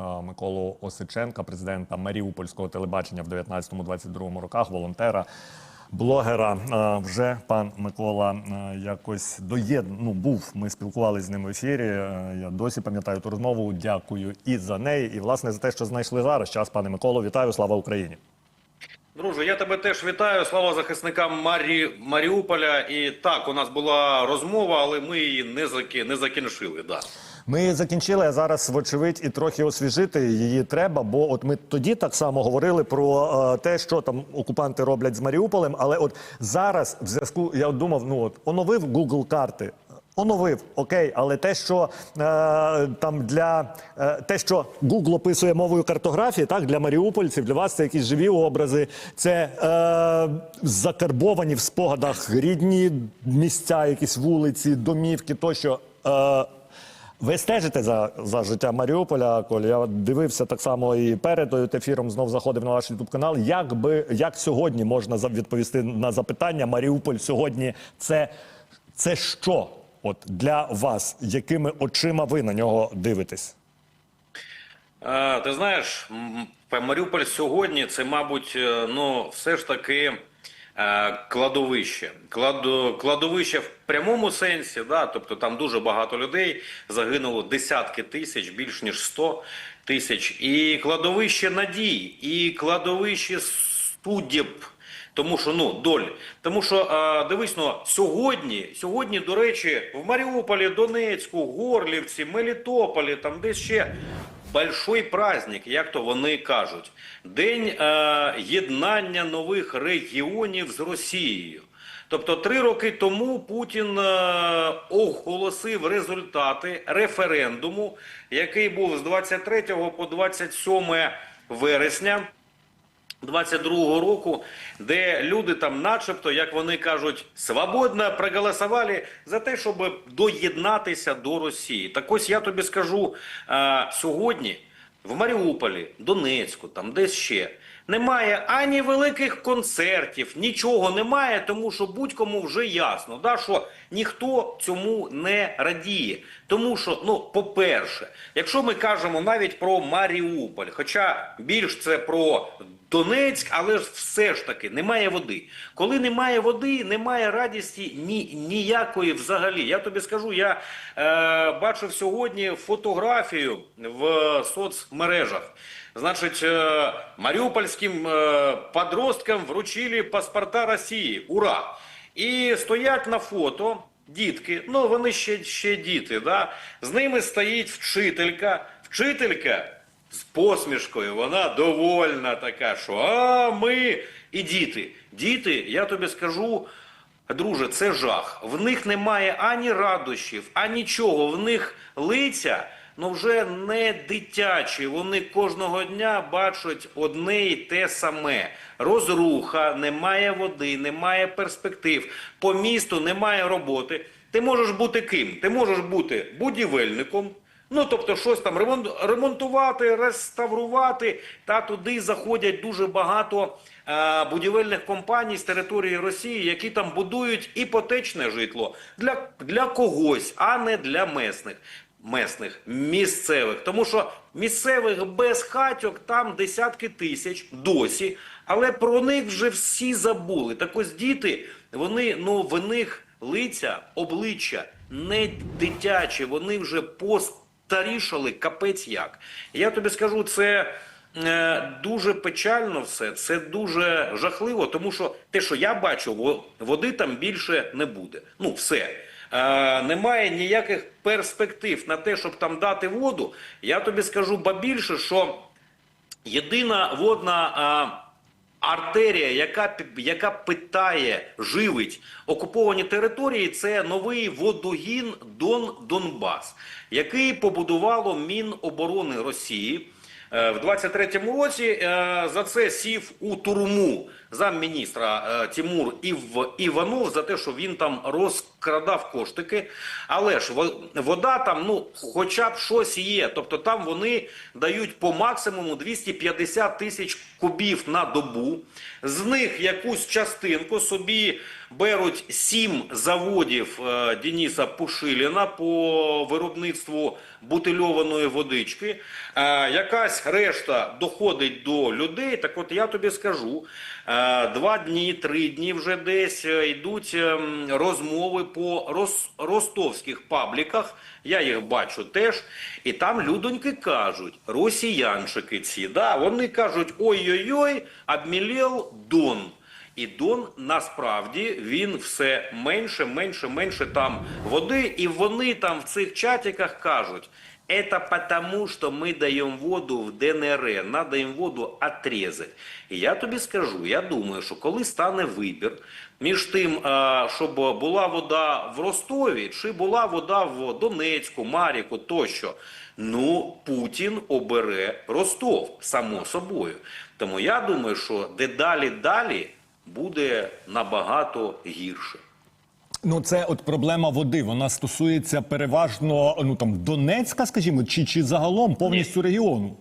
е, Миколу Осиченка, президента Маріупольського телебачення в 19-22 роках, волонтера. Блогера Е, вже пан Микола е, якось доєд... ну, був. Ми спілкувалися з ним в ефірі. Я досі пам'ятаю ту розмову. Дякую і за неї, і власне за те, що знайшли зараз. Час, пане Миколо, вітаю. Слава Україні. Друже, я тебе теж вітаю. Слава захисникам Марі... Маріуполя. І так, у нас була розмова, але ми її не заки... не закінчили. Да. Ми закінчили а зараз, вочевидь, і трохи освіжити її треба. Бо от ми тоді так само говорили про е, те, що там окупанти роблять з Маріуполем. Але от зараз, в зв'язку, я думав, ну от оновив Google карти. Оновив, окей, але те, що е, там для е, те, що Google описує мовою картографії, так для маріупольців, для вас це якісь живі образи, це е, закарбовані в спогадах рідні місця, якісь вулиці, домівки, тощо. Е, ви стежите за, за життя Маріуполя, Коль. Я дивився так само і перед ефіром знов заходив на ваш ютуб канал. Як би як сьогодні можна відповісти на запитання? Маріуполь сьогодні це, це що? От для вас, якими очима ви на нього дивитесь? Е, ти знаєш, Маріуполь сьогодні це, мабуть, е, ну, все ж таки кладовище. Кладо, кладовище в прямому сенсі, да, тобто там дуже багато людей загинуло десятки тисяч, більш ніж 100 тисяч. І кладовище надій, і кладовище суддів. Тому що ну доль, тому що а, дивись, ну, сьогодні, сьогодні, до речі, в Маріуполі, Донецьку, Горлівці, Мелітополі, там десь ще большой праздник, як то вони кажуть, день е, єднання нових регіонів з Росією. Тобто три роки тому Путін е, оголосив результати референдуму, який був з 23 по 27 вересня. 22-го року, де люди там, начебто, як вони кажуть, свободно проголосували за те, щоб доєднатися до Росії. Так ось я тобі скажу е, сьогодні в Маріуполі, Донецьку, там десь ще. Немає ані великих концертів, нічого немає, тому що будь-кому вже ясно, да, що ніхто цьому не радіє. Тому що, ну, по-перше, якщо ми кажемо навіть про Маріуполь, хоча більш це про Донецьк, але ж все ж таки немає води. Коли немає води, немає радісті ні, ніякої взагалі. Я тобі скажу, я е, бачив сьогодні фотографію в соцмережах. Значить, е, маріупольським е, подросткам вручили паспорта Росії. Ура! І стоять на фото дітки, ну вони ще, ще діти. Да? З ними стоїть вчителька. Вчителька з посмішкою, вона довольна така, що а ми і діти. Діти, я тобі скажу. Друже, це жах. В них немає ані радощів, ані нічого. В них лиця ну вже не дитячі. Вони кожного дня бачать одне і те саме: розруха, немає води, немає перспектив. По місту немає роботи. Ти можеш бути ким? Ти можеш бути будівельником. Ну, тобто, щось там ремонтувати, реставрувати. Та туди заходять дуже багато е, будівельних компаній з території Росії, які там будують іпотечне житло для, для когось, а не для месних. Месних місцевих, тому що місцевих без хатьок там десятки тисяч досі, але про них вже всі забули. Так ось діти, вони ну в них лиця, обличчя не дитячі, вони вже постарішали капець як. Я тобі скажу, це е, дуже печально все, це дуже жахливо, тому що те, що я бачу, води там більше не буде. Ну, все. Е, немає ніяких перспектив на те, щоб там дати воду. Я тобі скажу ба більше, що єдина водна а, артерія, яка, яка питає, живить окуповані території, це новий водогін Дон Донбас, який побудувало Міноборони Росії. Е, В 23-му році е, за це сів у турму замміністра е, Тимур Ів- Іванов за те, що він там розкрадав коштики. Але ж вода там, ну, хоча б щось є. Тобто там вони дають по максимуму 250 тисяч кубів на добу. З них якусь частинку собі беруть сім заводів е, Дениса Пушиліна по виробництву бутильованої водички. Е, якась решта доходить до людей. Так от я тобі скажу, е, два дні, три дні вже десь йдуть ем, розмови по ростовських пабліках. Я їх бачу теж. І там людоньки кажуть, росіянчики ці, да, вони кажуть, ой-ой-ой, обмілел Дон. І Дон насправді він все менше, менше, менше там води, і вони там в цих чатиках кажуть. Это потому, что мы даем воду в ДНР, надо їм воду отрезать. І я тобі скажу, я думаю, що коли стане вибір між тим, щоб була вода в Ростові, чи була вода в Донецьку, Маріку тощо, ну Путін обере Ростов, само собою. Тому я думаю, що дедалі далі буде набагато гірше. Ну, це от проблема води. Вона стосується переважно ну там Донецька, скажімо, чи, чи загалом повністю регіону.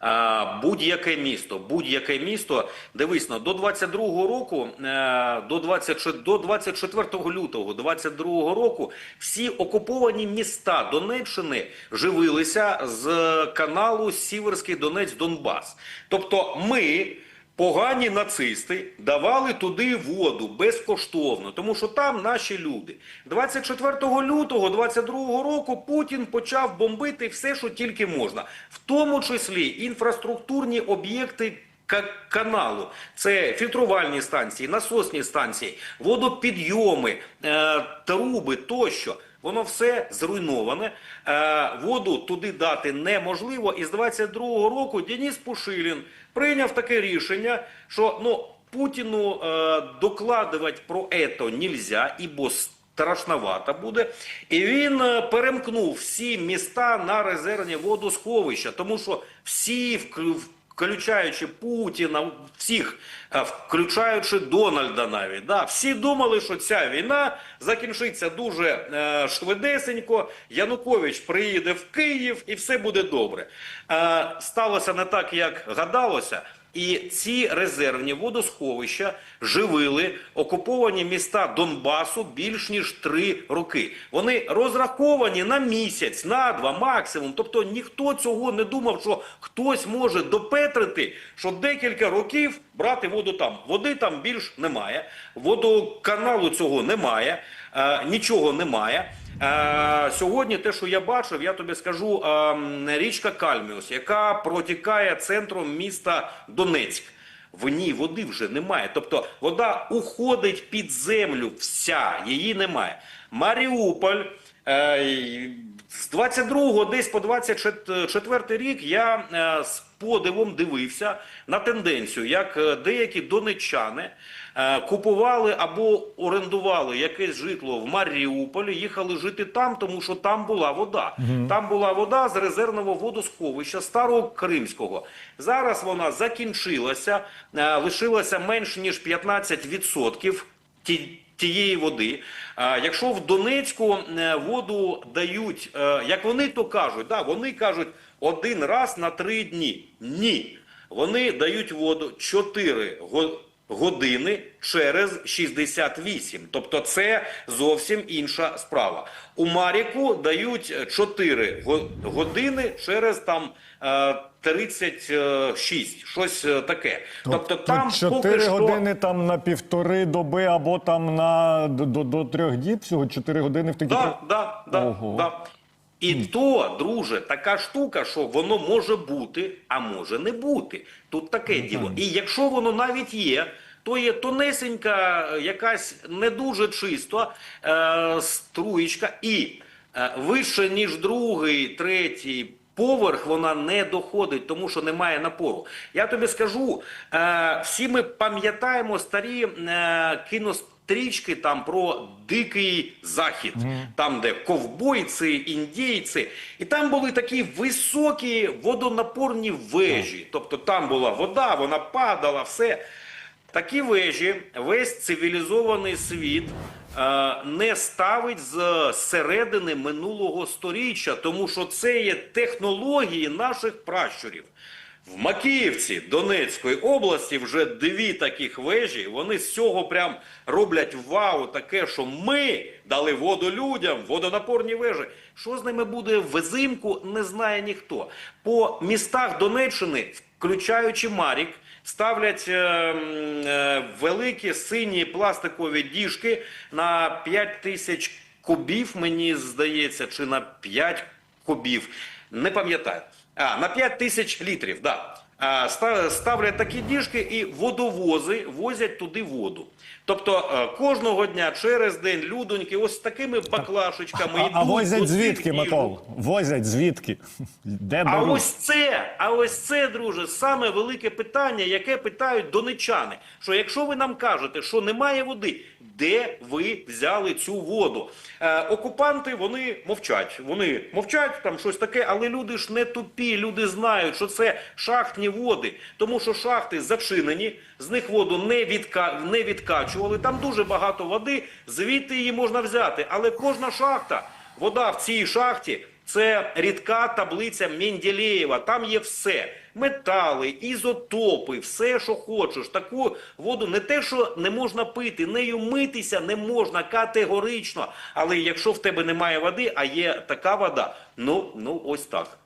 А, Будь-яке місто, будь-яке місто, дивись, ну, до 22-го року, е, до 26 до 24 лютого 22-го року всі окуповані міста Донеччини живилися з каналу Сіверський Донець Донбас. Тобто ми. Погані нацисти давали туди воду безкоштовно, тому що там наші люди. 24 лютого 22 року Путін почав бомбити все, що тільки можна, в тому числі інфраструктурні об'єкти каналу. Це фільтрувальні станції, насосні станції, водопідйоми, е, труби тощо. Воно все зруйноване. Е, воду туди дати неможливо. І з 22-го року Деніс Пушилін прийняв таке рішення, що ну Путіну е, докладувати про це нельзя, ібо страшновато буде. І він перемкнув всі міста на резервні водосховища, тому що всі вклю- включаючи Путіна, всіх, е, включаючи Дональда навіть, да, всі думали, що ця війна закінчиться дуже е, швидесенько. Янукович приїде в Київ і все буде добре. Е, сталося не так, як гадалося. І ці резервні водосховища живили окуповані міста Донбасу більш ніж три роки. Вони розраховані на місяць, на два максимум. Тобто ніхто цього не думав, що хтось може допетрити, що декілька років брати воду там. Води там більш немає, водоканалу цього немає, е, нічого немає. Е, сьогодні те, що я бачив, я тобі скажу, е, річка Кальміус, яка протікає центром міста Донецьк. В ній води вже немає. Тобто вода уходить під землю, вся, її немає. Маріуполь. Е, з 22 десь по 24 рік я е, з подивом дивився на тенденцію, як е, деякі донеччани е, купували або орендували якесь житло в Маріуполі, їхали жити там, тому що там була вода. Там була вода з резервного водосховища старого Кримського. Зараз вона закінчилася, е, лишилося менш ніж 15% ті- тієї води. Якщо в Донецьку е, воду дають, е, як вони то кажуть, да, вони кажуть один раз на три дні. Ні. Вони дають воду чотири го- години через 68. Тобто це зовсім інша справа. У Маріку дають 4 години через там е, 36, щось е, таке. Тобто там поки 4 що... години там на півтори доби або там на до, до, трьох діб, всього 4 години в такі. Да, да, да, Ого. да. І то, друже, така штука, що воно може бути, а може не бути. Тут таке діло. І якщо воно навіть є, то є тонесенька, е, якась не дуже чиста е, струєчка, і е, вище, ніж другий, третій поверх вона не доходить, тому що немає напору. Я тобі скажу, е, всі ми пам'ятаємо старі е, кінострічки там про дикий захід, там, де ковбойці, індійці, і там були такі високі водонапорні вежі. Тобто там була вода, вона падала, все. Такі вежі весь цивілізований світ е, не ставить з середини минулого сторіччя, тому що це є технології наших пращурів. В Макіївці Донецької області вже дві таких вежі. Вони з цього прям роблять вау, таке, що ми дали воду людям, водонапорні вежі. Що з ними буде взимку, не знає ніхто. По містах Донеччини, включаючи Марік, ставлять е, е, великі сині пластикові діжки на 5 тисяч кубів, мені здається, чи на 5 кубів. Не пам'ятаю. А, на 5 тисяч літрів, да. Ставлять такі діжки і водовози возять туди воду. Тобто е, кожного дня через день людоньки ось такими баклашечками йдуть а возять звідки. Микол? Возять звідки? Де А беруть? ось це, а ось це, друже, саме велике питання, яке питають донечани. Що якщо ви нам кажете, що немає води, де ви взяли цю воду? Е, окупанти вони мовчать. Вони мовчать там щось таке, але люди ж не тупі. Люди знають, що це шахтні води, тому що шахти зачинені, з них воду не відка не відкачували. Там дуже багато води, звідти її можна взяти. Але кожна шахта, вода в цій шахті. Це рідка таблиця Менделєєва. Там є все: метали, ізотопи, все, що хочеш. Таку воду не те, що не можна пити, нею митися не можна категорично. Але якщо в тебе немає води, а є така вода, ну, ну ось так.